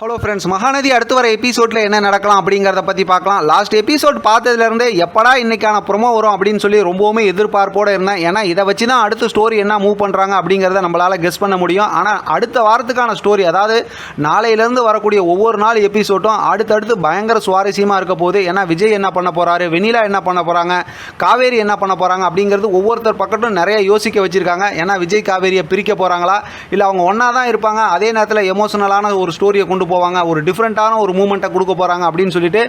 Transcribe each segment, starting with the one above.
Hello friends Mahanadi அடுத்து வர எபிசோடில் என்ன நடக்கலாம் அப்படிங்கிறத பற்றி பார்க்கலாம். லாஸ்ட் எபிசோட் பார்த்ததுலேருந்தே எப்படா இன்றைக்கான ப்ரொமோ வரும் அப்படின்னு சொல்லி ரொம்பவுமே எதிர்பார்ப்போடு இருந்தேன். ஏன்னா இதை வச்சு தான் அடுத்த ஸ்டோரி என்ன மூவ் பண்ணுறாங்க அப்படிங்கிறத நம்மளால் கெஸ் பண்ண முடியும். ஆனால் அடுத்த வாரத்துக்கான ஸ்டோரி அதாவது நாளையிலேருந்து வரக்கூடிய ஒவ்வொரு நாள் எபிசோட்டும் அடுத்தடுத்து பயங்கர சுவாரஸ்யமாக இருக்க போகுது. ஏன்னா விஜய் என்ன பண்ண போகிறாரு வெனிலா என்ன பண்ண போகிறாங்க காவேரி என்ன பண்ண போகிறாங்க அப்படிங்கிறது ஒவ்வொருத்தர் பக்கட்டும் நிறைய யோசிக்க வச்சுருக்காங்க. ஏன்னா விஜய் காவேரியை பிரிக்க போகிறாங்களா இல்லை அவங்க ஒன்றா தான் இருப்பாங்க. அதே நேரத்தில் எமோஷனலான ஒரு ஸ்டோரியை கொண்டு போவாங்க. ஒரு டிஃப்ரெண்ட்டான ஒரு மூமெண்ட்டை கொடுக்க போகிறாங்க அப்படின்னு சொல்லிட்டு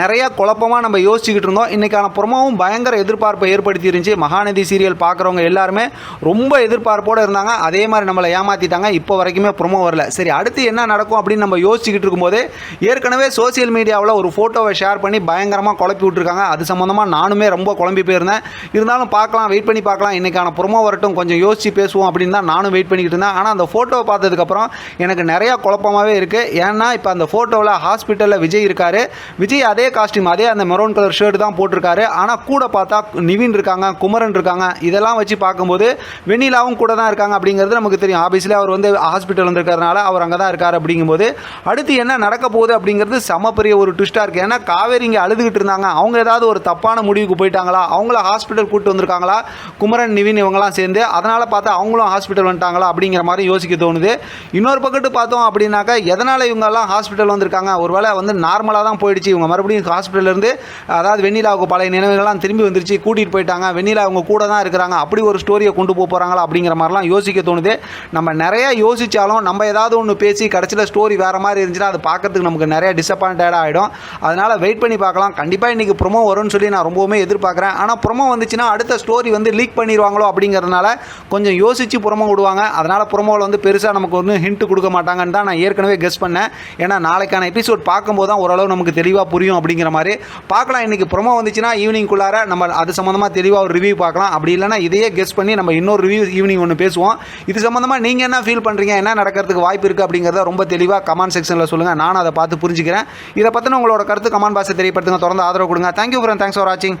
நிறைய குழப்பமாக நம்ம யோசிச்சுக்கிட்டு இருந்தோம். இன்றைக்கான ப்ரொமோவும் பயங்கர எதிர்பார்ப்பை ஏற்படுத்தி இருந்துச்சு. மகாநதி சீரியல் பார்க்குறவங்க எல்லாருமே ரொம்ப எதிர்பார்ப்போடு இருந்தாங்க. அதே மாதிரி நம்மளை ஏமாற்றிட்டாங்க இப்போ வரைக்குமே ப்ரொமோ வரல. சரி அடுத்து என்ன நடக்கும் அப்படின்னு நம்ம யோசிச்சுக்கிட்டு இருக்கும்போதே ஏற்கனவே சோஷியல் மீடியாவில் ஒரு ஃபோட்டோவை ஷேர் பண்ணி பயங்கரமாக குழப்பி விட்ருக்காங்க அது சம்மந்தமாக நானுமே ரொம்ப குழம்பி போயிருந்தேன். இருந்தாலும் பார்க்கலாம் வெயிட் பண்ணி பார்க்கலாம். இன்றைக்கான ப்ரொமோ வரட்டும் கொஞ்சம் யோசிச்சு பேசுவோம் அப்படின்னு தான் நானும் வெயிட் பண்ணிக்கிட்டு இருந்தேன். ஆனால் அந்த ஃபோட்டோவை பார்த்ததுக்கப்புறம் எனக்கு நிறையா குழப்பமாகவே இருக்குது ஏன்னா இப்போ அந்த ஃபோட்டோவில் ஹாஸ்பிட்டலில் விஜய் இருக்காரு. விஜய் அதே காஸ்டியூம் அதே அந்த மெரூன் கலர் ஷர்ட் தான் போட்டிருக்காரு. ஆனால் கூட பார்த்தா நிவின் இருக்காங்க குமரன் இருக்காங்க. இதெல்லாம் வச்சு பார்க்கும்போது வெண்ணிலாவும் கூட தான் இருக்காங்க அப்படிங்கிறது நமக்கு தெரியும். ஆஃபீஸில் அவர் வந்து ஹாஸ்பிட்டல் வந்திருக்கிறதுனால அவர் அங்கே தான் இருக்கார் அப்படிங்கும்போது. அடுத்து என்ன நடக்க போகுது அப்படிங்கிறது செம பெரிய ஒரு ட்விஸ்ட்டாக இருக்குது ஏன்னா காவேரி இங்கே அழுதுகிட்டு இருந்தாங்க. அவங்க ஏதாவது ஒரு தப்பான முடிவுக்கு போயிட்டாங்களா? அவங்கள ஹாஸ்பிட்டல் கூட்டு வந்திருக்காங்களா? குமரன் நிவின் இவங்கெல்லாம் சேர்ந்து. அதனால் பார்த்தா அவங்களும் ஹாஸ்பிட்டல் வந்துட்டாங்களா அப்படிங்கிற மாதிரி யோசிக்க தோணுது. இன்னொரு பக்கத்து பார்த்தோம் அப்படின்னாக்கா எதனால் இவங்கெல்லாம் ஹாஸ்பிட்டல் வந்திருக்காங்க. ஒருவேளை வந்து நார்மலாக தான் போயிடுச்சு. இவங்க மறுபடியும் ஹாஸ்பிட்டல்ல இருந்து அதாவது வெண்ணிலாவுக்கு பழைய நினைவுகள்லாம் திரும்பி வந்துருச்சு. கூட்டிகிட்டு போயிட்டாங்க. வெண்ணிலா அவங்க கூட தான் இருக்கிறாங்க. அப்படி ஒரு ஸ்டோரியை கொண்டு போக போகிறாங்களா அப்படிங்கிற மாதிரிலாம் யோசிக்க தோணுது. நம்ம நிறையா யோசித்தாலும் நம்ம ஏதாவது ஒன்று பேசி கடைசியில் ஸ்டோரி வேறு மாதிரி இருந்துச்சுன்னா அது பார்க்கறதுக்கு நமக்கு நிறைய டிசப்பாயின்டாக ஆகிடும் அதனால் வெயிட் பண்ணி பார்க்கலாம். கண்டிப்பாக இன்றைக்கி ப்ரொமோ வரும்னு சொல்லி நான் ரொம்பவுமே எதிர்பார்க்குறேன். ஆனால் ப்ரொமோ வந்துச்சுன்னா அடுத்த ஸ்டோரி வந்து லீக் பண்ணிடுவாங்களோ அப்படிங்கிறதுனால கொஞ்சம் யோசித்து ப்ரொமோ விடுவாங்க. அதனால் ப்ரொமோவில் வந்து பெருசாக நமக்கு ஒன்றும் ஹிண்ட் கொடுக்க மாட்டாங்கன்னு தான் நான் ஏற்கனவே கெஸ் பண்ணேன். ஏன்னா நாளைக்கான எபிசோட் பார்க்கும்போது தான் ஓரளவு நமக்கு தெளிவாக புரியும் அப்படிங்கிற மாதிரி. பார்க்கலாம் இன்றைக்கி ப்ரொமோ வந்துச்சுன்னா ஈவினிங்குள்ளார நம்ம அது சம்மந்தமாக தெளிவாக ஒரு ரிவ்யூ பார்க்கலாம். அப்படி இல்லைன்னா இதையே கெஸ் பண்ணி நம்ம இன்னொரு ரிவ்யூ ஈவினிங் ஒன்று பேசுவோம். இது சம்மந்தமாக நீங்கள் என்ன ஃபீல் பண்ணுறீங்க என்ன நடக்கிறதுக்கு வாய்ப்பு இருக்குது அப்படிங்கிறத ரொம்ப தெளிவாக கமெண்ட் செக்ஷனில் சொல்லுங்கள் நானும் அதை பார்த்து புரிஞ்சுக்கிறேன். இதை பற்றின உங்களோட கருத்து கமெண்ட் பாக்ஸை தெரியப்படுத்துங்க. தொடர்ந்து ஆதரவு கொடுங்க. தேங்க்யூ ஃப்ரெண்ட் தேங்க்ஸ் ஃபார் வாட்சிங்